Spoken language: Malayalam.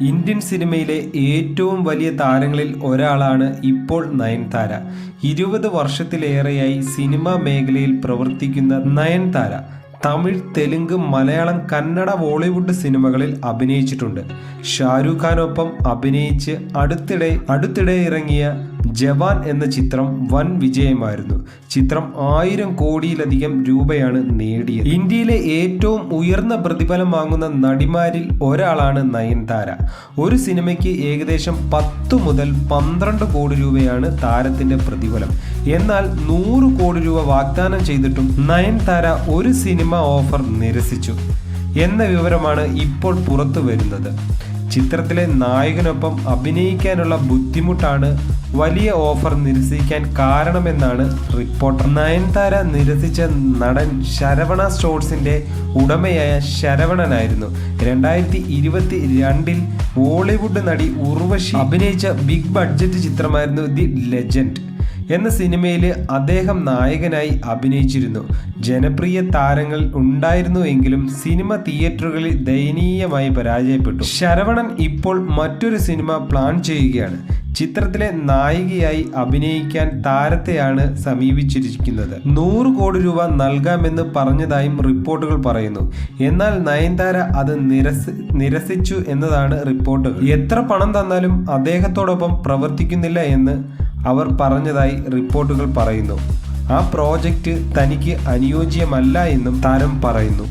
ഇന്ത്യൻ സിനിമയിലെ ഏറ്റവും വലിയ താരങ്ങളിൽ ഒരാളാണ് ഇപ്പോൾ നയൻതാര. ഇരുപത് വർഷത്തിലേറെയായി സിനിമാ മേഖലയിൽ പ്രവർത്തിക്കുന്ന നയൻതാര തമിഴ് തെലുങ്ക് മലയാളം കന്നഡ ബോളിവുഡ് സിനിമകളിൽ അഭിനയിച്ചിട്ടുണ്ട്. ഷാരൂഖ് ഖാനൊപ്പം അഭിനയിച്ച് അടുത്തിടെ അടുത്തിടെ ഇറങ്ങിയ ജവാൻ എന്ന ചിത്രം വൻ വിജയമായിരുന്നു. ചിത്രം ആയിരം കോടിയിലധികം രൂപയാണ് നേടിയത്. ഇന്ത്യയിലെ ഏറ്റവും ഉയർന്ന പ്രതിഫലം വാങ്ങുന്ന നടിമാരിൽ ഒരാളാണ് നയൻതാര. ഒരു സിനിമയ്ക്ക് ഏകദേശം പത്ത് മുതൽ പന്ത്രണ്ട് കോടി രൂപയാണ് താരത്തിന്റെ പ്രതിഫലം. എന്നാൽ നൂറ് കോടി രൂപ വാഗ്ദാനം ചെയ്തിട്ടും നയൻതാര ഒരു സിനിമ ഓഫർ നിരസിച്ചു. എന്ന വിവരമാണ് ഇപ്പോൾ പുറത്തു വരുന്നത് ചിത്രത്തിലെ നായകനൊപ്പം അഭിനയിക്കാനുള്ള ബുദ്ധിമുട്ടാണ് വലിയ ഓഫർ നിരസിക്കാൻ കാരണമെന്നാണ് റിപ്പോർട്ടർ. നയൻതാര നിരസിച്ച നടൻ ശരവണ സ്റ്റോഴ്സിന്റെ ഉടമയായ ശരവണനായിരുന്നു. രണ്ടായിരത്തി ഇരുപത്തി രണ്ടിൽ ബോളിവുഡ് നടി ഉർവശി അഭിനയിച്ച ബിഗ് ബഡ്ജറ്റ് ചിത്രമായിരുന്നു ദി ലെജൻഡ്. എന്ന സിനിമയിൽ അദ്ദേഹം നായകനായി അഭിനയിച്ചിരുന്നു. ജനപ്രിയ താരങ്ങൾ ഉണ്ടായിരുന്നു എങ്കിലും സിനിമ തിയേറ്ററുകളിൽ ദയനീയമായി പരാജയപ്പെട്ടു. ശരവണൻ ഇപ്പോൾ മറ്റൊരു സിനിമ പ്ലാൻ ചെയ്യുകയാണ്. ചിത്രത്തിലെ നായികയായി അഭിനയിക്കാൻ താരത്തെയാണ് സമീപിച്ചിരിക്കുന്നത്. നൂറ് കോടി രൂപ നൽകാമെന്ന് പറഞ്ഞതായും റിപ്പോർട്ടുകൾ പറയുന്നു. എന്നാൽ നയൻതാര അത് നിരസി നിരസിച്ചു എന്നതാണ് റിപ്പോർട്ടുകൾ. എത്ര പണം തന്നാലും അദ്ദേഹത്തോടൊപ്പം പ്രവർത്തിക്കുന്നില്ല എന്ന് അവർ പറഞ്ഞതായി റിപ്പോർട്ടുകൾ പറയുന്നു. ആ പ്രോജക്റ്റ് തനിക്ക് അനുയോജ്യമല്ല എന്നും താരം പറയുന്നു.